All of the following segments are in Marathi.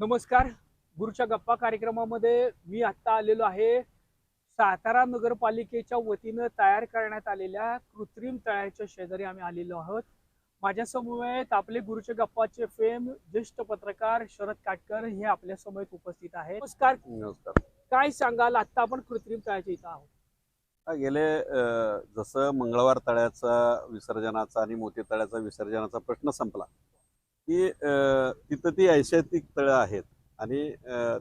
नमस्कार. गुरुच्या गप्पा कार्यक्रमामध्ये मी आत्ता आलेलो आहे. सातारा नगरपालिकेच्या वतीनं तयार करण्यात आलेल्या कृत्रिम तळ्याच्या शेजारी आम्ही आलेलो आहोत. माझ्या समवेत आपले गुरुच्या गप्पाचे फेम ज्येष्ठ पत्रकार शरद काटकर हे आपल्या समवेत उपस्थित आहेत. नमस्कार. नमस्कार. काय सांगाल? आता आपण कृत्रिम तळ्याच्या इथं आहोत. गेले जसं मंगळवार तळ्याचा विसर्जनाचा आणि मोती तळ्याचा विसर्जनाचा प्रश्न संपला. की तिथं ती ऐतिहासिक तळं आहेत आणि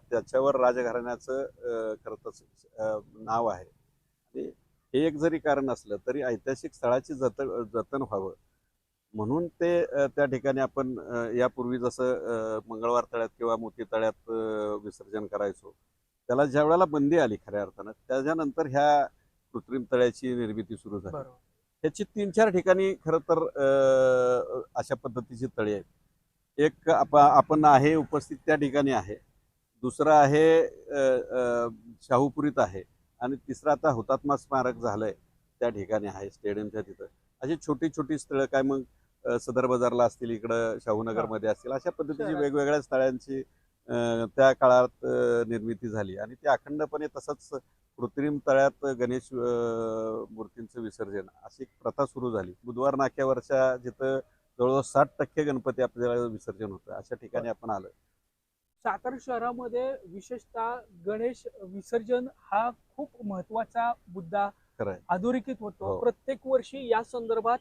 त्याच्यावर राजघराण्याचं अ, खरं तर अ, नाव आहे. आणि हे एक जरी कारण असलं तरी ऐतिहासिक स्थळाची जतन जतन व्हावं. म्हणून ते त्या ठिकाणी आपण यापूर्वी जसं मंगळवार तळ्यात किंवा मोती तळ्यात विसर्जन करायचो त्याला ज्या वेळेला बंदी आली खऱ्या अर्थानं त्याच्यानंतर ह्या कृत्रिम तळ्याची निर्मिती सुरू झाली. ह्याची तीन चार ठिकाणी खरं तर अशा पद्धतीची तळी आहेत. एक आप आपण आहे उपस्थित त्या ठिकाणी आहे. दुसरं आहे शाहूपुरीत आहे. आणि तिसरं आता हुतात्मा स्मारक झालंय त्या ठिकाणी आहे स्टेडियमच्या तिथं. अशी छोटी छोटी स्थळं काय मग सदर बाजारला असतील इकडं शाहूनगरमध्ये असतील अशा पद्धतीची. वेगवेगळ्या स्थळांची त्या काळात निर्मिती झाली. आणि ती अखंडपणे तसंच कृत्रिम तळ्यात गणेश मूर्तींचं विसर्जन अशी एक प्रथा सुरू झाली. बुधवार नाक्यावरच्या जिथं जवळजवळ साठ टक्के गणपती आपल्याला विसर्जन होतं. अशा ठिकाणी आपण आलो सातारा शहरामध्ये विशेषतः गणेश विसर्जन हा खूप महत्त्वाचा मुद्दा अधोरेखित होतो. हो. प्रत्येक वर्षी या संदर्भात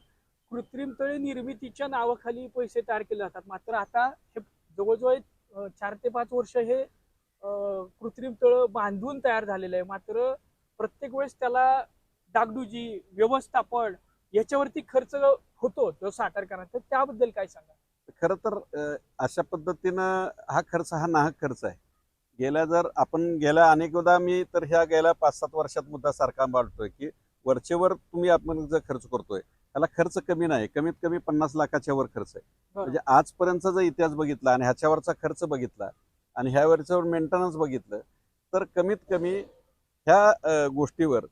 कृत्रिम तळे निर्मितीच्या नावाखाली पैसे तयार केले जातात. मात्र आता हे जवळजवळ अं, चार ते पाच वर्ष हे अं, कृत्रिम तळ बांधून तयार झालेलं आहे. मात्र प्रत्येक वेळेस त्याला डागडुजी व्यवस्थापन याच्यावरती खर्च होतो तो सातारकरांचा त्याबद्दल काय सांगा? खरं तर अशा पद्धतीनं हा खर्च हा नाहक खर्च आहे. गेल्या जर आपण गेल्या अनेकदा मी तर ह्या गेल्या पाच सात वर्षात मुद्दा सारखा मांडतोय की वरचेवर तुम्ही आपण जर खर्च करतोय. त्याला खर्च कमी नाही कमीत कमी पन्नास लाखाच्या वर खर्च आहे. म्हणजे आजपर्यंतचा जर इतिहास बघितला आणि ह्याच्यावरचा खर्च बघितला आणि ह्यावरच्यावर मेंटेनन्स बघितलं तर कमीत कमी ह्या गोष्टीवर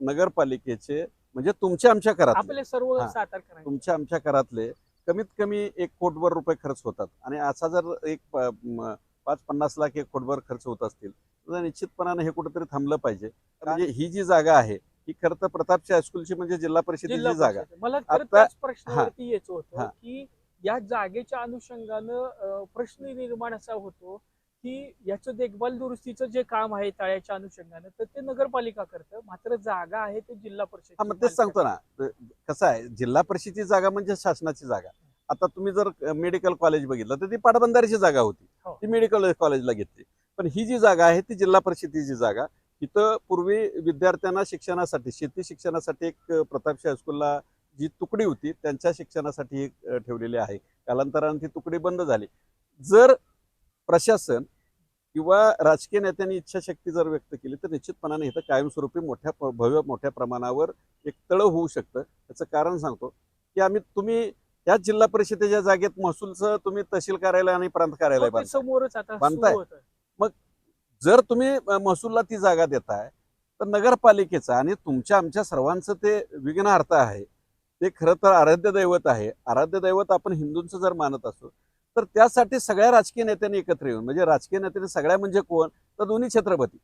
नगरपालिकेचे म्हणजे तुमच्या आमच्या घरात आपले सर्व हा. सातारकरांचे. तुमच्या आमच्या घरातले. कमीत कमी एक कोटभर रुपये खर्च होतात. आणि असा जर एक प- म- पाच पन्नास लाख एक कोटभर खर्च होत असतील तर निश्चितपणाने हे कुठेतरी थांबलं पाहिजे. म्हणजे ही जी जागा आहे ही खरं तर प्रतापची हायस्कूलची म्हणजे जिल्हा परिषदेची जागा. परिषद. मला खरं आता- त्याच प्रश्नावरती यायचं होतं. की या जागेच्या अनुषंगानं अं, प्रश्न निर्माण असा होतो की याचं देखभाल दुरुस्तीचं जे काम आहे तळ्याच्या अनुषंगानं तर ते नगरपालिका करतं. मात्र जागा आहे ते जिल्हा परिषद हा मग तेच सांगतो ना. कसं आहे जिल्हा परिषदेची जागा म्हणजे शासनाची जागा. आता तुम्ही जर मेडिकल कॉलेज बघितलं तर ती पाटबंधारीची जागा होती. हो. ती मेडिकल कॉलेजला घेतली. पण ही जी जागा आहे ती जिल्हा परिषदेची जागा. इथं पूर्वी विद्यार्थ्यांना शिक्षणासाठी शेती शिक्षणासाठी एक प्रतापशी हायस्कूलला जी तुकडी होती त्यांच्या शिक्षणासाठी अ, ठेवलेली आहे. कालांतराने ती तुकडी बंद झाली. जर प्रशासन किंवा राजकीय नेत्यांनी इच्छाशक्ती जर व्यक्त केली तर निश्चितपणाने इथं कायमस्वरूपी मोठ्या भव्य मोठ्या प्रमाणावर एक तळ होऊ शकतं त्याचं कारण सांगतो की आम्ही तुम्ही या जिल्हा परिषदेच्या जागेत महसूलचं तुम्ही तहसील कार्यालय आणि प्रांत कार्यालय. समोरच आता बांधताय. होतं जर तुम्ही महसूलला ती जागा देताय तर नगरपालिकेचं आणि तुमच्या आमच्या सर्वांचं ते विघ्नार्थ आहे ते खरं तर आराध्य दैवत आहे आराध्य दैवत आपण हिंदूंचं जर मानत असो तर त्यासाठी सगळ्या राजकीय नेत्यांनी एकत्र येऊन म्हणजे राजकीय नेत्यांनी सगळ्या म्हणजे कोण? तर दोन्ही छत्रपती.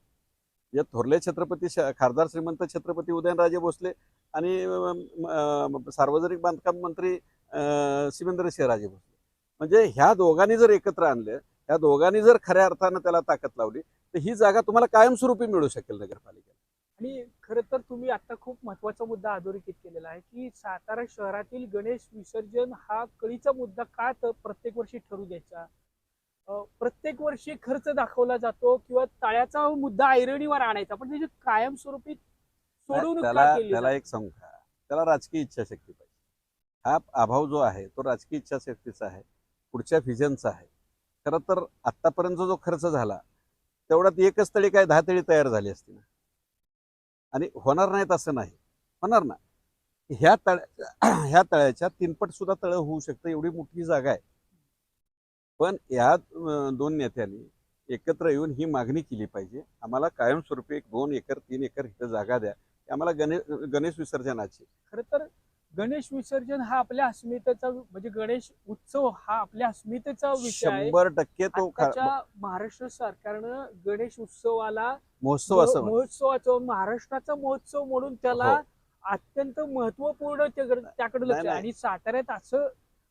जे थोरले छत्रपती श- खासदार श्रीमंत छत्रपती उदयनराजे भोसले आणि सार्वजनिक बांधकाम मंत्री अं, शिवेंद्र सिंहराजे भोसले. म्हणजे ह्या दोघांनी जर एकत्र आणले ह्या दोघांनी जर खऱ्या अर्थानं त्याला ताकद लावली तर ही जागा तुम्हाला कायमस्वरूपी मिळू शकेल नगरपालिकेला. आणि खरं तर तुम्ही आता खूप महत्त्वाचा मुद्दा अधोरेखित केलेला आहे की सातारा शहरातील गणेश विसर्जन हा कळीचा मुद्दा का तर प्रत्येक वर्षी ठरू द्यायचा? प्रत्येक वर्षी खर्च दाखवला जातो किंवा तळ्याचा मुद्दा ऐरणीवर आणायचा. पण त्याची कायमस्वरूपी का त्याला? एक सांगू का? त्याला राजकीय इच्छाशक्ती पाहिजे. हा अभाव जो आहे तो राजकीय इच्छाशक्तीचा आहे पुढच्या व्हिजनचा आहे. खरं तर आतापर्यंत जो खर्च झाला तेवढ्यात एकच तळी काय दहा तळी तयार झाली असती ना? आणि होणार नाहीत असं नाही. होणार ना. ह्या तळ्या ह्या तळ्याच्या तीनपट सुद्धा तळं होऊ शकतं एवढी मोठी जागा आहे. पण या दोन नेत्यांनी एकत्र येऊन ही मागणी केली पाहिजे. आम्हाला कायमस्वरूपी एक दोन एकर तीन एकर इथं जागा द्या. आम्हाला गणेश गणेश विसर्जनाची. खरं तर गणेश विसर्जन हा आपल्या अस्मितेचा म्हणजे गणेश उत्सव हा आपल्या अस्मितेचा विषय आहे शंभर टक्के तो महाराष्ट्र सरकारनं गणेश उत्सवाला महोत्सव असं म्हण- महोत्सवाचं महाराष्ट्राचा महोत्सव म्हणून त्याला हो. अत्यंत महत्त्वपूर्ण त्याकडे त्याकडे लक्ष नाही, आहे. नाही. आणि साताऱ्यात असं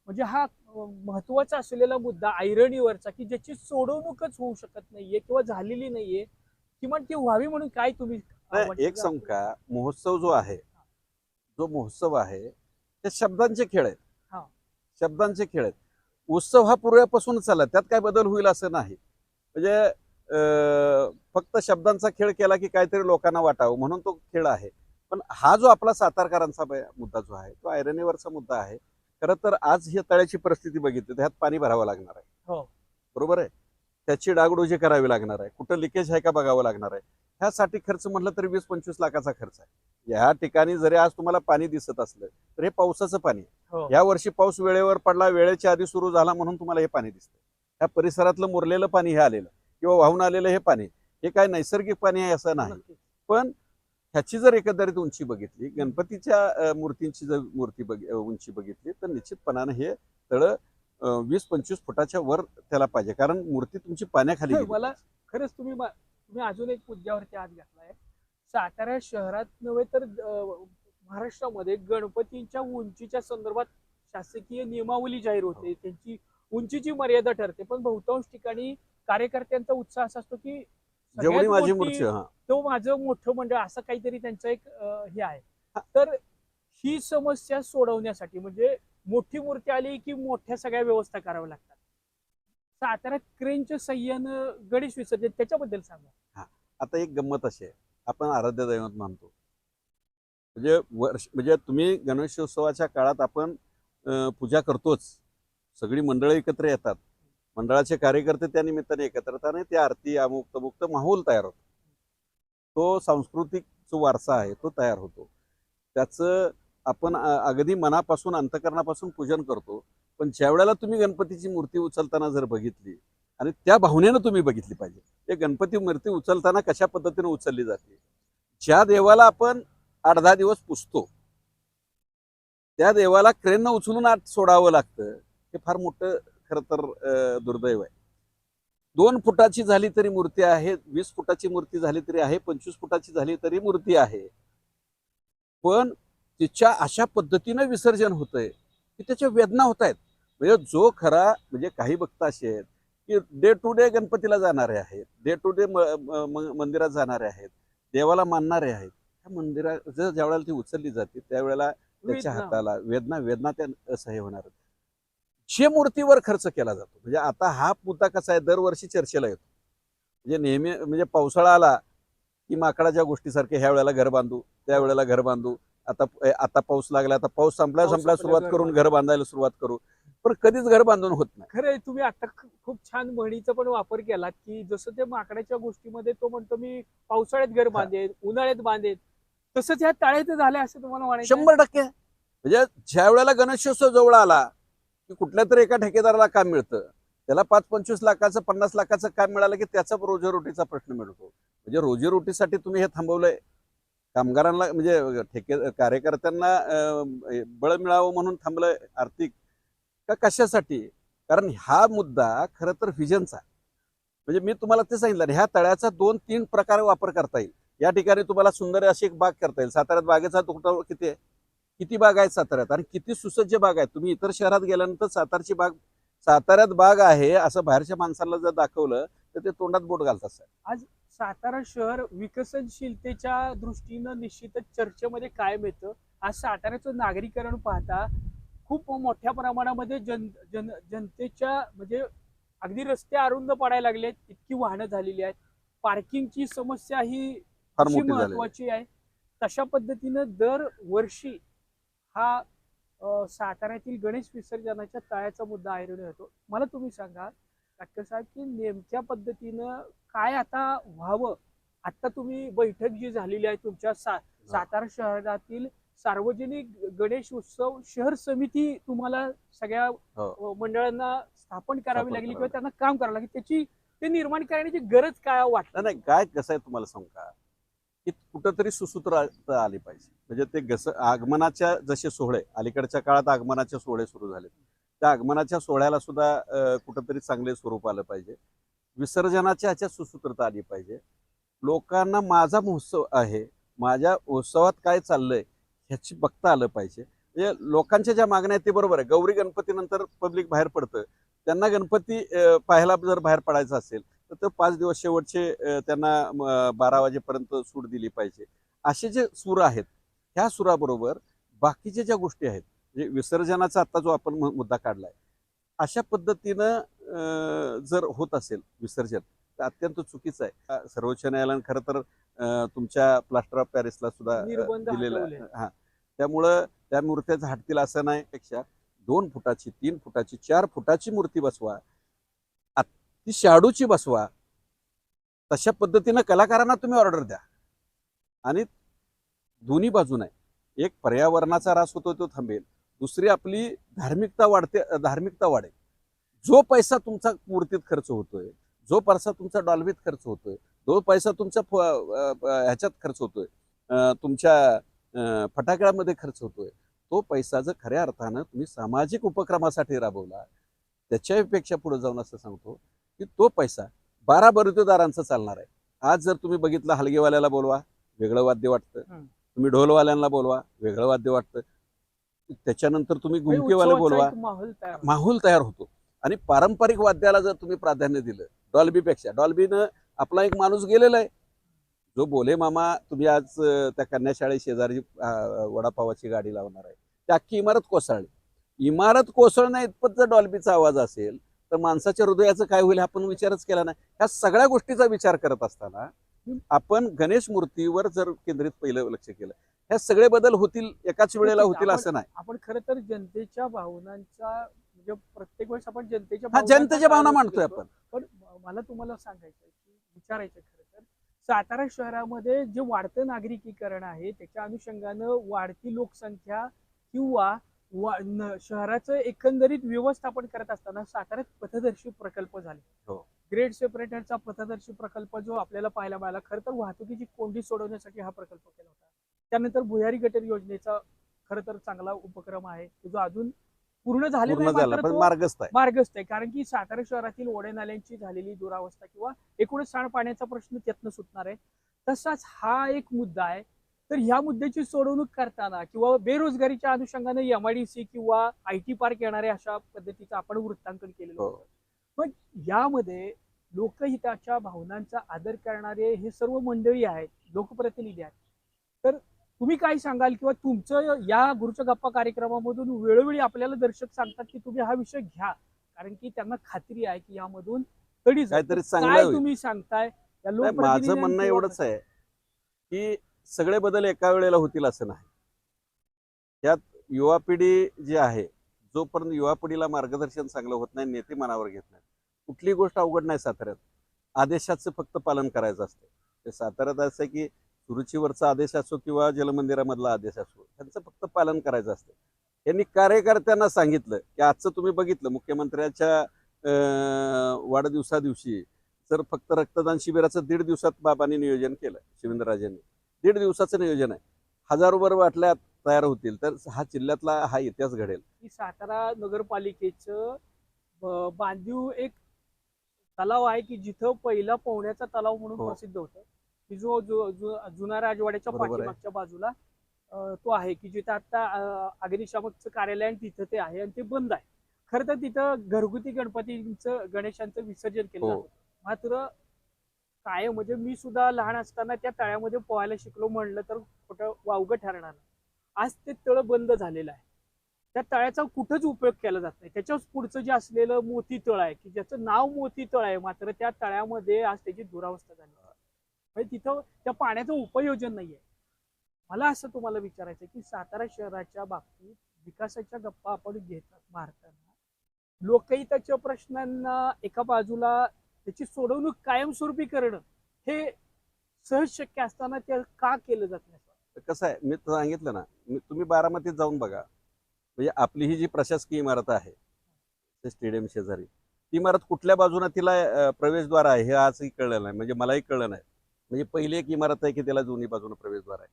म्हणजे हा महत्त्वाचा असलेला मुद्दा ऐरणीवरचा की ज्याची सोडवणूकच होऊ शकत नाहीये किंवा झालेली नाहीये किमान ती व्हावी म्हणून काय तुम्ही नाही, एक? सांगू का महोत्सव जो आहे जो महोत्सव आहे ते शब्दांचे खेळ आहेत. हा. शब्दांचे खेळ आहेत. उत्सव हा पूर्वीपासून चालला त्यात काय बदल होईल असं नाही. म्हणजे फक्त शब्दांचा खेळ केला की काहीतरी लोकांना वाटावं म्हणून तो खेळ आहे. पण हा जो आपला सातारकरांचा मुद्दा जो आहे तो आयरनीवरचा मुद्दा आहे. खरं तर आज ही तळ्याची परिस्थिती बघितली तर ह्यात पाणी भरावं लागणार आहे. हो. बरोबर आहे? त्याची डागडोजी करावी लागणार आहे. कुठं लिकेज आहे का बघावं लागणार आहे? ह्यासाठी खर्च म्हटलं तरी वीस पंचवीस लाखाचा खर्च आहे. या ठिकाणी जरी आज तुम्हाला पाणी दिसत असलं तर हे पावसाचं पाणी आहे. हो. या वर्षी पाऊस वेळेवर पडला वेळेच्या आधी सुरू झाला म्हणून तुम्हाला हे पाणी दिसतं या परिसरातलं मुरलेलं पाणी हे आलेलं किंवा वाहून आलेलं हे पाणी हे काय नैसर्गिक पाणी आहे असं नाही. पण ह्याची जर एकंदरीत उंची बघितली गणपतीच्या मूर्तींची जर मूर्ती बघ उंची बघितली तर निश्चितपणानं हे तळ वीस पंचवीस फुटाच्या वर त्याला पाहिजे. कारण मूर्ती तुमची पाण्याखाली मला खरंच तुम्ही तुम्ही अजून एक मुद्द्यावरती हात घातलाय. सातारा शहरात नव्हे तर महाराष्ट्रामध्ये गणपतींच्या उंचीच्या संदर्भात शासकीय नियमावली जाहीर होते. त्यांची उंचीची मर्यादा ठरते. पण बहुतांश ठिकाणी कार्यकर्त्यांचा उत्साह असा असतो की जेवढी माझी मूर्ती तो माझं मोठं मंडळ असं काहीतरी त्यांचं एक हे आहे. तर ही समस्या सोडवण्यासाठी म्हणजे मोठी मूर्ती आली की मोठ्या सगळ्या व्यवस्था कराव्या लागतात. साताऱ्यात क्रेनच्या सह्यानं गणेश विसर्जन त्याच्याबद्दल सांगा. आता एक गंमत अशी आहे. आपण आराध्य दैवत मानतो. म्हणजे वर्ष म्हणजे तुम्ही गणेशोत्सवाच्या काळात आपण पूजा करतोच. सगळी मंडळं एकत्र येतात. मंडळाचे कार्यकर्ते त्या निमित्ताने एकत्र ते आरती अमुक तमुक्त माहोल तयार होतो. तो सांस्कृतिक जो वारसा आहे तो तयार होतो. त्याचं आपण अगदी मनापासून अंतकरणापासून पूजन करतो. पण ज्या वेळेला तुम्ही गणपतीची मूर्ती उचलताना जर बघितली आणि त्या भावनेनं तुम्ही बघितली पाहिजे ते गणपती मूर्ती उचलताना कशा पद्धतीने उचलली जाते? ज्या देवाला आपण आठ दहा दिवस पुजतो त्या देवाला क्रेननं उचलून आत सोडावं लागतं हे फार मोठं खरं तर दुर्दैव आहे. दोन फुटाची झाली तरी मूर्ती आहे वीस फुटाची मूर्ती झाली तरी आहे पंचवीस फुटाची झाली तरी मूर्ती आहे. पण तिच्या अशा पद्धतीनं विसर्जन होतंय की त्याच्या वेदना होत आहेत. म्हणजे जो खरा म्हणजे काही भक्त असे आहेत की डे टू डे गणपतीला जाणारे आहेत डे टू डे मंदिरात जाणारे आहेत देवाला मानणारे आहेत. त्या मंदिरात जर ज्या वेळेला ती उचलली जाते त्यावेळेला त्याच्या वेदना. हाताला वेदना वेदना त्या असह्य होणार जे मूर्तीवर खर्च केला जातो म्हणजे आता हा मुद्दा कसा आहे दरवर्षी चर्चेला येतो. म्हणजे नेहमी म्हणजे पावसाळा आला की माकडाच्या गोष्टीसारखे ह्या वेळेला घर बांधू त्या वेळेला घर बांधू. आता आता पाऊस लागला आता पाऊस संपला संपला सुरुवात करून. घर बांधायला सुरुवात करू. पण कधीच घर बांधून होत नाही. खरंय तुम्ही आता खूप छान म्हणीचा पण वापर केला की जसं ते माकडाच्या गोष्टीमध्ये तो म्हणतो मी पावसाळ्यात घर बांधेन उन्हाळ्यात बांधेन तसंच ह्या ताळ्यात झालं असं तुम्हाला म्हणायचं? शंभर टक्के. म्हणजे ज्या वेळेला गणेशोत्सव जवळ आला की कुठल्या तरी एका ठेकेदाराला काम मिळतं त्याला पाच पंचवीस लाखाचं पन्नास लाखाचं काम मिळालं की त्याचा रोजीरोटीचा प्रश्न मिळतो. म्हणजे रोजीरोटीसाठी तुम्ही हे थांबवलंय. कामगारांना म्हणजे ठेके कार्यकर्त्यांना बळ मिळावं म्हणून थांबलंय आर्थिक का कशासाठी? कारण हा मुद्दा खरं तर व्हिजनचा म्हणजे मी तुम्हाला ते सांगितलं ह्या तळ्याचा दोन तीन प्रकारे वापर करता येईल. या ठिकाणी तुम्हाला सुंदर अशी एक बाग करता येईल. साताऱ्यात बागेचा तुकडा किती आहे? किती बाग आहेत साताऱ्यात? आणि किती सुसज्ज बाग आहेत? तुम्ही इतर शहरात गेल्यानंतर सातारची बाग साताऱ्यात बाग आहे असं बाहेरच्या माणसाला जर दाखवलं तर ते तोंडात बोट घालतात आज सातारा शहर विकसनशीलतेच्या दृष्टीनं निश्चितच चर्चेमध्ये कायम येतं. आज साताऱ्याचं नागरीकरण पाहता खूप मोठ्या प्रमाणामध्ये जन जन जनतेच्या म्हणजे अगदी रस्ते अरुंद पडायला लागले आहेत इतकी वाहनं झालेली आहेत. पार्किंगची समस्या ही महत्वाची आहे. तशा पद्धतीनं दर वर्षी हा साताऱ्यातील गणेश विसर्जनाच्या तळ्याचा मुद्दा ऐरून येतो. मला तुम्ही सांगा डॉक्टर साहेब की नेमक्या पद्धतीनं काय आता व्हावं? आता तुम्ही बैठक जी झालेली आहे तुमच्या सा सातारा शहरातील सार्वजनिक गणेश उत्सव शहर समिती तुम्हाला सगळ्या हो. मंडळांना स्थापन करावी लागली किंवा. त्यांना काम करावं लागेल त्याची ते निर्माण करण्याची गरज काय वाटत? नाही, काय कसं आहे तुम्हाला सांगू का? ही कुठंतरी सुसूत्रता आली पाहिजे. म्हणजे ते गस आगमनाच्या जसे सोहळे अलीकडच्या काळात आगमनाचे सोहळे सुरू झाले. त्या आगमनाच्या सोहळ्याला सुद्धा कुठंतरी चांगले स्वरूप आलं पाहिजे. विसर्जनाच्या ह्याच्यात सुसूत्रता आली पाहिजे. लोकांना माझा महोत्सव आहे. माझ्या उत्सवात काय चाललंय? ह्याची बघता आलं पाहिजे. म्हणजे लोकांच्या ज्या मागण्या आहेत ते बरोबर आहे. गौरी गणपतीनंतर पब्लिक बाहेर पडतं त्यांना गणपती पाहायला जर बाहेर पडायचा असेल तर ते पाच दिवस शेवटचे त्यांना बारा वाजेपर्यंत सूट दिली पाहिजे. असे जे सूर आहेत ह्या सुराबरोबर बाकीच्या ज्या गोष्टी आहेत म्हणजे विसर्जनाचा आता जो आपण मुद्दा काढलाय अशा पद्धतीनं जर होत असेल विसर्जन तर अत्यंत चुकीचं आहे. सर्वोच्च न्यायालयानं खरं तर तुमच्या प्लास्टर ऑफ पॅरिसला सुद्धा दिलेलं. आहे. हा. त्यामुळं त्या मूर्त्या झाडतील असं नाही पेक्षा दोन फुटाची तीन फुटाची चार फुटाची मूर्ती बसवा. ती शाडूची बसवा. तशा पद्धतीनं कलाकारांना तुम्ही ऑर्डर द्या. आणि दोन्ही बाजूने एक पर्यावरणाचा ऱ्हास होतो तो थांबेल. दुसरी आपली धार्मिकता वाढते धार्मिकता वाढेल. जो पैसा तुमचा मूर्तीत खर्च होतोय जो पैसा तुमचा डॉल्बीत खर्च होतोय जो पैसा तुमचा ह्याच्यात खर्च होतोय तुमच्या फटाकड्यामध्ये खर्च होतोय. तो पैसा जर खऱ्या अर्थानं तुम्ही सामाजिक उपक्रमासाठी राबवला. त्याच्यापेक्षा पुढे जाऊन असं सांगतो की तो पैसा बारा बरुतेदारांचा चालणार आहे. आज जर तुम्ही बघितलं हलगेवाल्याला बोलवा वेगळं वाद्य वाटतं. तुम्ही ढोलवाल्यांना बोलवा वेगळं वाद्य वाटतं. त्याच्यानंतर तुम्ही म्हणजे घुमकेवाले उत्सवाचा बोलवा. माहोल तयार होतो. आणि पारंपरिक वाद्याला जर तुम्ही प्राधान्य दिलं डॉल्बीपेक्षा डॉल्बीनं आपला एक माणूस गेलेला आहे. जो बोले मामा तुम्ही आज त्या कन्याशाळे शेजारी वडापावाची गाडी लावणार आहे. त्या अख्खी इमारत कोसळली. इमारत कोसळण्या इतपत जर डॉल्बीचा आवाज असेल तर माणसाच्या हृदयाचं काय होईल आपण विचारच केला नाही. ह्या सगळ्या गोष्टीचा विचार करत असताना आपण गणेश मूर्तीवर जर केंद्रित पहिलं लक्ष केलं ह्या सगळे बदल होतील एकाच वेळेला होतील असं नाही. आपण खरं तर जनतेच्या भावनांचा म्हणजे प्रत्येक वेळेस आपण जनतेच्या जनतेच्या भावना मांडतोय. आपण. पण मला तुम्हाला सांगायचं विचारायचं सातारा शहरामध्ये जे वाढतं नागरिकीकरण आहे त्याच्या अनुषंगानं वाढती लोकसंख्या किंवा शहराचं एकंदरीत व्यवस्थापन करत असताना साताऱ्यात पथदर्शी प्रकल्प झाले. हो. ग्रेड सेपरेटरचा पथदर्शी प्रकल्प जो आपल्याला पाहायला मिळाला खरं तर वाहतुकीची कोंडी सोडवण्यासाठी हा प्रकल्प केला होता. त्यानंतर भुयारी गटर योजनेचा खरं तर चांगला उपक्रम आहे. की जो अजून पूर्ण झाला पण मार्गस्थ आहे. मार्गस्थ आहे. कारण की सातारा शहरातील ओढे नाल्यांची झालेली दुरावस्था किंवा एकूणच सांडपाण्याचा प्रश्न त्यातनं सुटणार आहे. तसाच हा एक मुद्दा आहे. तर ह्या मुद्द्याची सोडवणूक करताना किंवा बेरोजगारीच्या अनुषंगाने एमआयडीसी किंवा आय टी पार्क येणारे अशा पद्धतीचं आपण वृत्तांकन केलेलं हो. होतं. पण यामध्ये लोकहिताच्या भावनांचा आदर करणारे हे सर्व मंडळी आहेत लोकप्रतिनिधी आहेत. तर तुम्ही काय सांगाल किंवा तुमचं या गुरुच्या गप्पा कार्यक्रमामधून वेळोवेळी आपल्याला दर्शक सांगतात की तुम्ही हा विषय घ्या. कारण की त्यांना खात्री आहे की यामधून तडी. काहीतरी काय. तुम्ही सांगताय? माझं म्हणणं एवढंच आहे की सगळे बदल एका वेळेला होतील असं नाही. त्यात युवा पिढी जी आहे जोपर्यंत युवा पिढीला मार्गदर्शन चांगलं होत नाही नेते मनावर घेत नाही कुठली गोष्ट अवघड नाही साताऱ्यात. आदेशाचं फक्त पालन करायचं असतं. ते साताऱ्यात असं की सुरुचीवरचा आदेश असो किंवा जलमंदिरामधला आदेश असो त्यांचं फक्त पालन करायचं असतं. यांनी कार्यकर्त्यांना सांगितलं की आजचं तुम्ही बघितलं मुख्यमंत्र्याच्या अं, वाढदिवसा दिवशी तर फक्त रक्तदान शिबिराचं दीड दिवसात बाबांनी नियोजन केलं शिवेंद्रराजेंनी. दीड दिवसाचं नियोजन आहे. हजारो वर बाटल्या तयार होतील तर हा जिल्ह्यातला हा इतिहास घडेल. की सातारा नगरपालिकेचं बांधीव एक तलाव आहे की जिथं पहिला पोहण्याचा तलाव म्हणून हो. प्रसिद्ध होतं? की जो जुना राजवाड्याच्या. पाठीमागच्या बाजूला तो आहे की जिथं आता अग्निशामकचं कार्यालय तिथं ते आहे आणि ते बंद आहे खरं तर तिथं घरगुती गणपतींचं गणेशांचं विसर्जन केलं हो. मात्र काय म्हणजे मी सुद्धा लहान असताना त्या तळ्यामध्ये पोहायला शिकलो म्हणलं तर कुठं वावगं ठरणार. आज ते तळ बंद झालेलं आहे त्या तळ्याचा कुठंच उपयोग केला जात नाही त्याच्याच पुढचं जे असलेलं मोती तळ आहे की ज्याचं नाव मोती तळ आहे मात्र त्या तळ्यामध्ये आज त्याची दुरावस्था झाली आहे. म्हणजे तिथं त्या पाण्याचं उपयोजन नाहीये. मला असं तुम्हाला विचारायचं की सातारा शहराच्या बाबतीत विकासाच्या गप्पा आपण घेतात लोकही लोकहिताच्या प्रश्नांना एका बाजूला त्याची सोडवणूक कायमस्वरूपी करणं हे सहज शक्य असताना ते का केलं जात नाही? कसं आहे मी सांगितलं ना मी तुम्ही बारामतीत जाऊन बघा. म्हणजे आपली ही जी प्रशासकीय इमारत आहे ते स्टेडियम शेजारी ती इमारत कुठल्या बाजूने तिला प्रवेशद्वार आहे हे आजही कळलं नाही म्हणजे मलाही कळलं नाही. म्हणजे पहिली एक इमारत आहे की त्याला दोन्ही बाजूने प्रवेशद्वार आहे.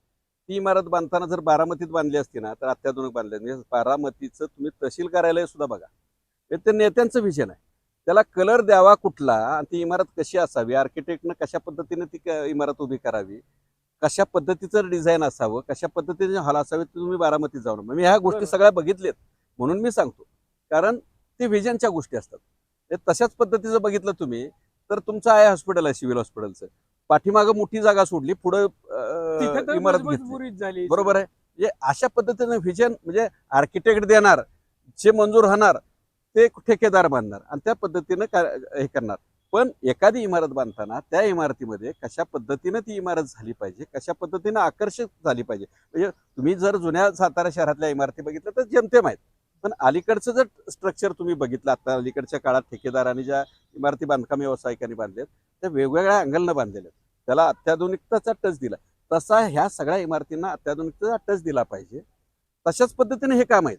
ती इमारत बांधताना जर बारामतीत बांधली असती ना तर अत्याधुनिक बांधली. म्हणजे बारामतीचं तुम्ही तहसील कार्यालय सुद्धा बघा. ते नेत्यांचं विजन आहे. त्याला कलर द्यावा कुठला आणि ती इमारत कशी असावी? आर्किटेक्टनं कशा पद्धतीने ती इमारत उभी करावी? कशा पद्धतीचं डिझाईन असावं? कशा पद्धतीने हॉल असावे ते तुम्ही बारामतीत जाऊन मी ह्या गोष्टी. सगळ्या बघितल्यात म्हणून मी सांगतो. कारण ते व्हिजनच्या गोष्टी असतात. ते तशाच पद्धतीचं बघितलं तुम्ही तर तुमचं आहे हॉस्पिटल आहे सिव्हिल हॉस्पिटलचं. पाठीमागं मोठी जागा सोडली पुढं इमारत झाली. बरोबर आहे. म्हणजे अशा पद्धतीने व्हिजन म्हणजे आर्किटेक्ट देणार जे मंजूर होणार ते ठेकेदार बांधणार आणि त्या पद्धतीनं हे करणार. पण एखादी इमारत बांधताना त्या इमारतीमध्ये कशा पद्धतीनं ती इमारत झाली पाहिजे कशा पद्धतीनं आकर्षक झाली पाहिजे? म्हणजे तुम्ही जर जुन्या सातारा शहरातल्या इमारती बघितल्या तर जमतेम आहेत पण अलीकडचं जर स्ट्रक्चर तुम्ही बघितलं आता अलीकडच्या काळात ठेकेदारांनी ज्या इमारती बांधकाम व्यावसायिकांनी बांधल्यात त्या वेगवेगळ्या अँगलनं बांधलेल्या त्याला अत्याधुनिकताचा टच दिला. तसा ह्या सगळ्या इमारतींना अत्याधुनिकतेचा टच दिला पाहिजे. तशाच पद्धतीने हे काम आहेत.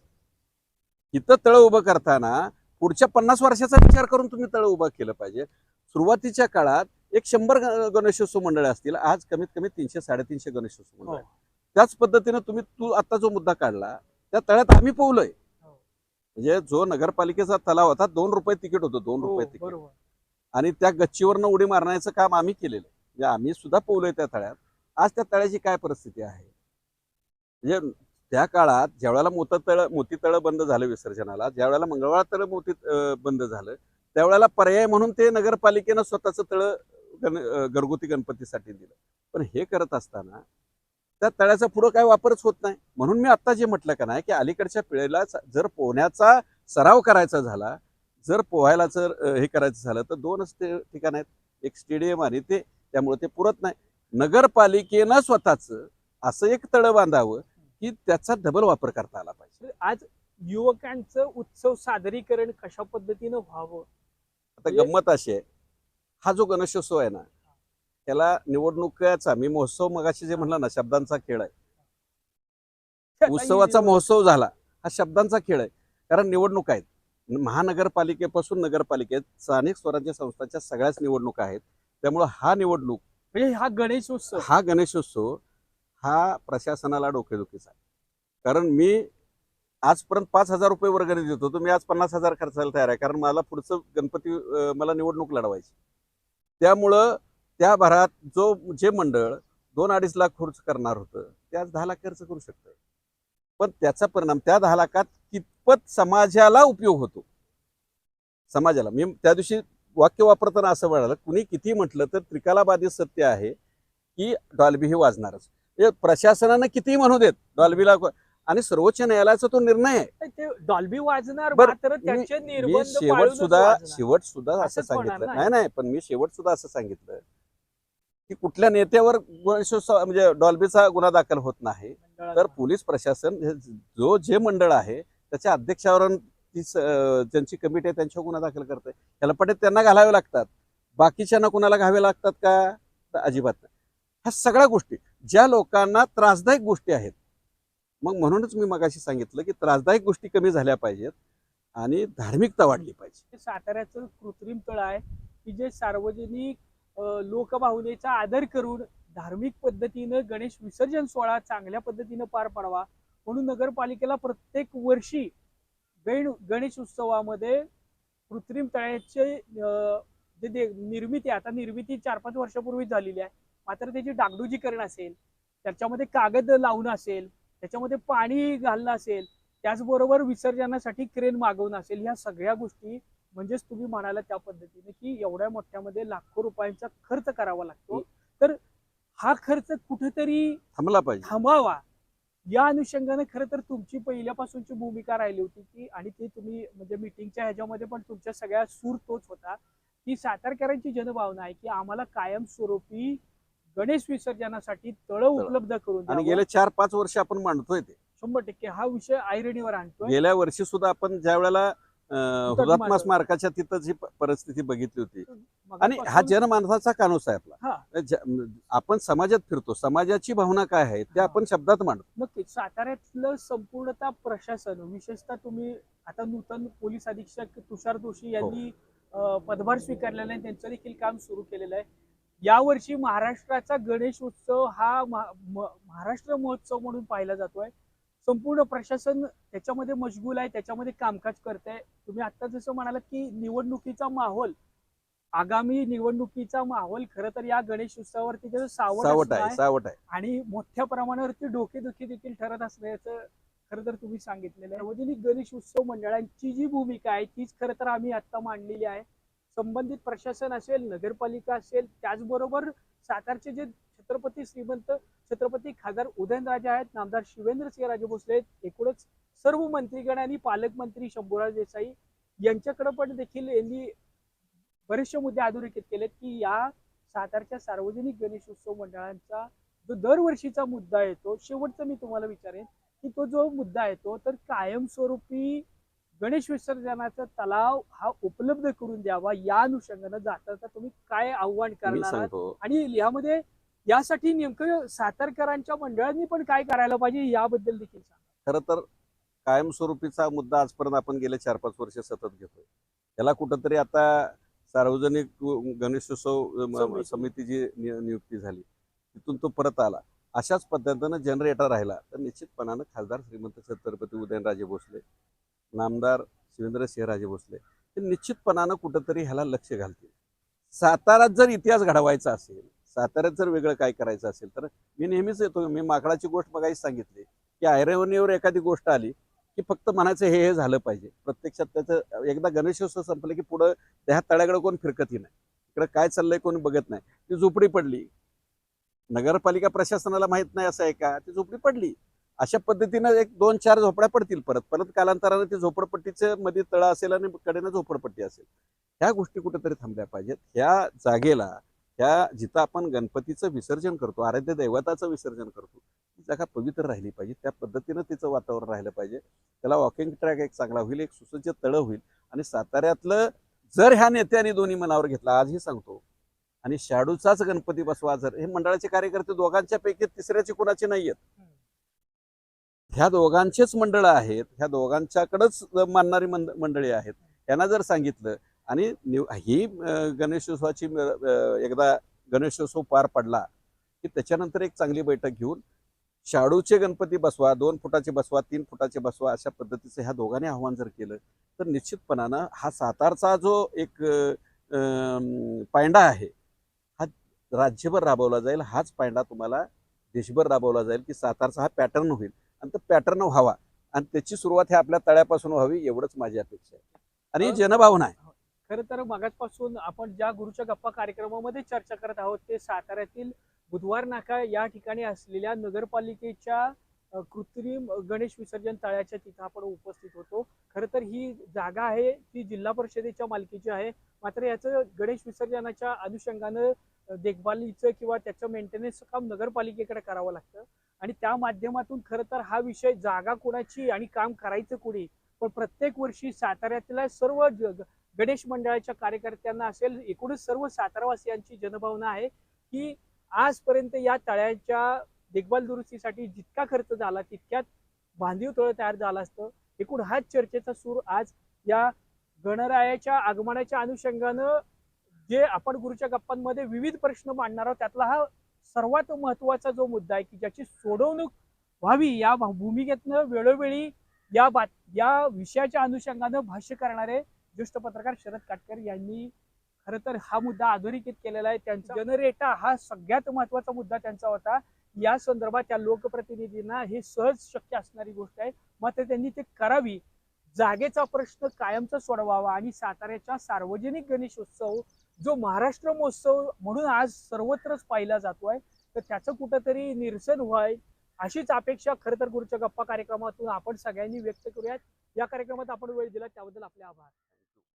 इथं तळ उभं करताना पुढच्या पन्नास वर्षाचा विचार करून तुम्ही तळ उभं केलं पाहिजे. सुरुवातीच्या काळात एक शंभर गणेशोत्सव मंडळ असतील आज कमीत कमी तीनशे साडेतीनशे गणेशोत्सव मंडळ हो. त्याच पद्धतीनं तुम्ही तू आता जो मुद्दा काढला त्या तळ्यात आम्ही पोहलोय. हो. म्हणजे जो नगरपालिकेचा तलाव होता दोन रुपये तिकीट होतं दोन हो, रुपये तिकीट. आणि त्या गच्चीवरनं उडी मारण्याचं काम आम्ही केलेलं आहे. म्हणजे आम्ही सुद्धा पोहलोय त्या तळ्यात. आज त्या तळ्याची काय परिस्थिती आहे? म्हणजे त्या काळात ज्यावेळेला मोत तळ मोती तळ बंद झालं विसर्जनाला ज्यावेळेला मंगळवार तळ मोती बंद झालं त्यावेळेला पर्याय म्हणून ते नगरपालिकेनं स्वतःचं तळ गण घरगुती गणपतीसाठी दिलं. पण हे करत असताना त्या तळ्याचा पुढं काय वापरच होत नाही. म्हणून मी आता जे म्हटलं का नाही की अलीकडच्या पिढीला जर पोहण्याचा सराव करायचा झाला जर पोहायला जर हे करायचं झालं तर दोनच ते ठिकाण आहेत. एक स्टेडियम आणि ते त्यामुळे ते पुरत नाही. नगरपालिकेनं स्वतःच असं एक तळ बांधावं की त्याचा डबल वापर करता आला पाहिजे. तर आज युवकांचं उत्सव सादरीकरण कशा पद्धतीनं व्हावं? आता म्हणजे- गंमत अशी आहे. हा जो गणेशोत्सव आहे ना त्याला निवडणुकाचा मी महोत्सव मगाशी जे म्हणलं ना शब्दांचा खेळ आहे. उत्सवाचा महोत्सव झाला हा शब्दांचा खेळ आहे. कारण निवडणुका आहेत. महानगरपालिकेपासून नगरपालिकेत स्थानिक स्वराज्य संस्थांच्या सगळ्याच निवडणुका आहेत. त्यामुळं हा निवडणूक म्हणजे हा गणेशोत्सव. हा गणेशोत्सव हा प्रशासनाला डोकेदुखीचा आहे. कारण मी आजपर्यंत पाच हजार रुपये वर्गणी देत होतो. मी आज पन्नास हजार खर्चायला तयार आहे. कारण मला पुढचं गणपती मला निवडणूक लढवायची. त्यामुळं त्या भरात जो जे मंडळ दोन अडीच लाख खर्च करणार होतं ते आज दहा लाख खर्च करू शकतंय. पण त्याचा परिणाम त्या दहा लाखात कितपत समाजाला उपयोग होतो समाजाला मी त्या दिवशी वाक्य वापरताना असं म्हणालं कुणी किती म्हटलं तर त्रिकालाबाधित सत्य आहे की डॉल्बी ही वाजणारच म्हणजे प्रशासनानं कितीही म्हणू देत डॉल्बीला आणि सर्वोच्च न्यायालयाचा तो निर्णय आहे डॉल्बी वाजणार मी- शेवट सुद्धा. शेवट सुद्धा असं सांगितलं. नाही नाही पण मी शेवट सुद्धा असं सांगितलं की कुठल्या नेत्यावर म्हणजे डॉल्बीचा गुन्हा दाखल होत नाही तर. पोलीस प्रशासन जो जे मंडळ आहे त्याच्या अध्यक्षावरून ती ज्यांची कमिटी आहे त्यांच्यावर गुन्हा दाखल करते त्याला पटे त्यांना घालावे लागतात. बाकीच्यांना कुणाला घावे लागतात का? तर अजिबात नाही. ह्या सगळ्या गोष्टी ज्या लोकांना त्रासदायक गोष्टी आहेत मग म्हणूनच मी मगाशी सांगितलं की त्रासदायक गोष्टी कमी झाल्या पाहिजेत आणि धार्मिकता वाढली पाहिजे. हे साताऱ्याचं कृत्रिम तळ आहे की जे सार्वजनिक लोकभावनेचा आदर करून धार्मिक पद्धतीनं गणेश विसर्जन सोहळा चांगल्या पद्धतीनं पार पाडावा म्हणून नगरपालिकेला प्रत्येक वर्षी गण गणेश उत्सवामध्ये कृत्रिम तळ्याचे जे दे- निर्मिती आता निर्मिती चार पाच वर्षापूर्वी झालेली आहे. मात्र त्याची डागडुजीकरण असेल त्याच्यामध्ये कागद लावणं असेल त्याच्यामध्ये पाणी घालणं असेल त्याचबरोबर विसर्जनासाठी क्रेन मागवणं असेल ह्या सगळ्या गोष्टी म्हणजेच तुम्ही म्हणाला त्या पद्धतीने की एवढ्या मोठ्यामध्ये लाखो रुपयांचा खर्च करावा लागतो. तर हा खर्च कुठेतरी थांबला पाहिजे. थांबावा. या अनुषंगाने खरं तर तुमची पहिल्यापासूनची भूमिका राहिली होती की आणि ते तुम्ही म्हणजे मिटिंगच्या ह्याच्यामध्ये पण तुमच्या सगळ्या सूर तोच होता की सातारकरांची जनभावना आहे की आम्हाला कायमस्वरूपी गणेश विसर्जनासाठी तळ उपलब्ध करून आणि द्यावं. गेले चार पाच वर्ष आपण मांडतोय ते. शंभर टक्के हा विषय ऐरणीवर आणतोय. गेल्या वर्षी सुद्धा आपण ज्या वेळेला हुतात्मा हुतात्मा मारक. स्मारकाच्या तिथं जी परिस्थिती बघितली होती. आणि हा जनमानसाचा कानूस आहे हा. आपला आपण समाजात फिरतो. समाजाची भावना काय आहे ते हा. आपण शब्दात मांडतो. नक्कीच. साताऱ्यातलं संपूर्णतः प्रशासन विशेषतः तुम्ही आता नूतन पोलीस अधीक्षक तुषार दोशी यांनी अं, पदभार स्वीकारलेला आहे. त्यांचं देखील काम सुरू केलेलं आहे. यावर्षी महाराष्ट्राचा गणेश उत्सव हा महाराष्ट्र महोत्सव म्हणून पाहिला जातोय. संपूर्ण प्रशासन त्याच्यामध्ये मशगूल आहे त्याच्यामध्ये कामकाज करत आहे तुम्ही आता जसं म्हणालात की निवडणुकीचा माहोल आगामी निवडणुकीचा माहोल खरं तर या गणेश उत्सवावरती त्याचं सावट आहे. सावट आहे. आणि मोठ्या प्रमाणावरती डोकेदुखी देखील ठरत असल्याचं खरं तर तुम्ही सांगितलेलं आहे. सार्वजनिक गणेश उत्सव मंडळांची जी भूमिका आहे तीच खरं तर आम्ही आता मांडलेली आहे. संबंधित प्रशासन असेल नगरपालिका असेल त्याचबरोबर सातारचे जे छत्रपती श्रीमंत छत्रपती खासदार उदयनराजे आहेत नामदार शिवेंद्रसिंह राजे भोसले आहेत एकूणच सर्व मंत्रीगण आणि पालकमंत्री शंभूराज देसाई यांच्याकडे पण देखील यांनी बरेचसे मुद्दे अधोरेखित केलेत की या सातारच्या सार्वजनिक गणेश उत्सव मंडळांचा जो दरवर्षीचा मुद्दा येतो शेवटचा मी तुम्हाला विचारेन की तो जो मुद्दा येतो तर कायमस्वरूपी गणेश विसर्जनाचा तलाव हा उपलब्ध करून द्यावा या अनुषंगानं जाता तुम्ही काय आव्हान करणार आणि यामध्ये यासाठी नेमकं सातारकरांच्या मंडळांनी पण काय करायला पाहिजे याबद्दल देखील सांगा. खरं तर कायमस्वरूपीचा मुद्दा आजपर्यंत आपण गेले चार पाच वर्ष सतत घेतोय. त्याला कुठंतरी आता सार्वजनिक गणेशोत्सव समिती. समितीची नि- नियुक्ती झाली तिथून तो परत आला. अशाच पद्धतीनं जनरेटर राहिला तर निश्चितपणानं खासदार श्रीमंत छत्रपती उदयनराजे भोसले नामदार शिवेंद्रसिंहराजे भोसले ते निश्चितपणानं कुठंतरी ह्याला लक्ष घालतील. साताऱ्यात जर इतिहास घडवायचा असेल साताऱ्यात जर वेगळं काय करायचं असेल तर मी नेहमीच येतो. मी माकडाची गोष्ट मगाशी सांगितली की ऐरवणीवर एखादी गोष्ट आली की फक्त म्हणायचं हे हे झालं पाहिजे. प्रत्यक्षात त्याचं एकदा गणेशोत्सव संपलं की पुढं त्या तळ्याकडे कोण फिरकतही नाही. इकडे काय चाललंय कोणी बघत नाही. ती झोपडी पडली. नगरपालिका प्रशासनाला माहीत नाही असं आहे का? ती झोपडी पडली. अशा पद्धतीनं एक दोन चार झोपड्या पडतील परत. परत कालांतरानं ती झोपडपट्टीचं मध्ये तळ असेल आणि कडेनं झोपडपट्टी असेल. ह्या गोष्टी कुठेतरी थांबल्या पाहिजेत. ह्या जागेला ह्या जिथं आपण गणपतीचं विसर्जन करतो आराध्य दैवताचं विसर्जन करतो ती जागा पवित्र राहिली पाहिजे. त्या पद्धतीनं तिचं वातावरण राहिलं पाहिजे. त्याला वॉकिंग ट्रॅक एक चांगला होईल एक सुसज्ज तळं होईल आणि साताऱ्यातलं जर ह्या नेत्याने दोन्ही मनावर घेतला आजही सांगतो. आणि शाडूचाच गणपती बसवा जर हे मंडळाचे कार्यकर्ते दोघांच्या पैकी तिसऱ्याचे कोणाचे नाहीयेत. ह्या दोघांचेच मंडळ आहेत ह्या दोघांच्याकडंच मानणारी मंड- मंडळी आहेत. त्यांना जर सांगितलं आणि निव- ही गणेशोत्सवाची एकदा गणेशोत्सव पार पडला की त्याच्यानंतर एक चांगली बैठक घेऊन शाडूचे गणपती बसवा दोन फुटाचे बसवा तीन फुटाचे बसवा अशा पद्धतीचं ह्या दोघांनी आव्हान जर केलं तर निश्चितपणानं हा सातारचा जो एक पायंडा आहे हा राज्यभर राबवला जाईल हाच पायंडा तुम्हाला देशभर राबवला जाईल की सातारचा हा पॅटर्न होईल. आणि तो पॅटर्न व्हावा. आणि त्याची सुरुवात ही आपल्या तळ्यापासून व्हावी एवढंच माझी अपेक्षा आहे. आणि जनभावना आहे. खरं तर मागासपासून आपण ज्या गुरुच्या गप्पा कार्यक्रमामध्ये चर्चा करत आहोत ते साताऱ्यातील बुधवार नाका या ठिकाणी असलेल्या नगरपालिकेच्या कृत्रिम गणेश विसर्जन तळ्याच्या तिथं आपण उपस्थित होतो. खरं तर ही जागा आहे ती जिल्हा परिषदेच्या मालकीची आहे. मात्र याचं गणेश विसर्जनाच्या अनुषंगानं देखभालीचं किंवा त्याचं मेंटेनन्सचं काम नगरपालिकेकडे करावं लागतं. आणि त्या माध्यमातून खरं तर हा विषय जागा कोणाची आणि काम करायचं कोणी? पण प्रत्येक वर्षी साताऱ्यातल्या सर्व जग गणेश मंडळाच्या कार्यकर्त्यांना असेल एकूणच सर्व सातारावासियांची जनभावना आहे की आजपर्यंत या तळ्याच्या देखभाल दुरुस्तीसाठी जितका खर्च झाला तितक्यात बांधीव तळ तयार झालं असतं. एकूण हाच चर्चेचा सूर आज या गणरायाच्या आगमनाच्या अनुषंगानं जे आपण गुरुच्या गप्पांमध्ये विविध प्रश्न मांडणार आहोत त्यातला हा सर्वात महत्त्वाचा जो मुद्दा आहे की ज्याची सोडवणूक व्हावी या भूमिकेतनं वेळोवेळी या बात या विषयाच्या अनुषंगानं भाष्य करणारे ज्येष्ठ पत्रकार शरद काटकर यांनी खरं तर हा मुद्दा अधोरेखित केलेला आहे. त्यांचा जनरेटा हा सगळ्यात महत्त्वाचा मुद्दा त्यांचा होता. या संदर्भात त्या लोकप्रतिनिधींना हे सहज शक्य असणारी गोष्ट आहे. मात्र त्यांनी ते करावी. जागेचा प्रश्न कायमचा सोडवावा आणि साताऱ्याचा सार्वजनिक गणेशोत्सव जो महाराष्ट्र महोत्सव म्हणून आज सर्वत्रच पाहिला जातोय तर त्याचं कुठंतरी निरसन व्हाय अशीच अपेक्षा खरं तर गुरुच्या गप्पा कार्यक्रमातून आपण सगळ्यांनी व्यक्त करूयात. या कार्यक्रमात आपण वेळ दिला त्याबद्दल आपले आभार.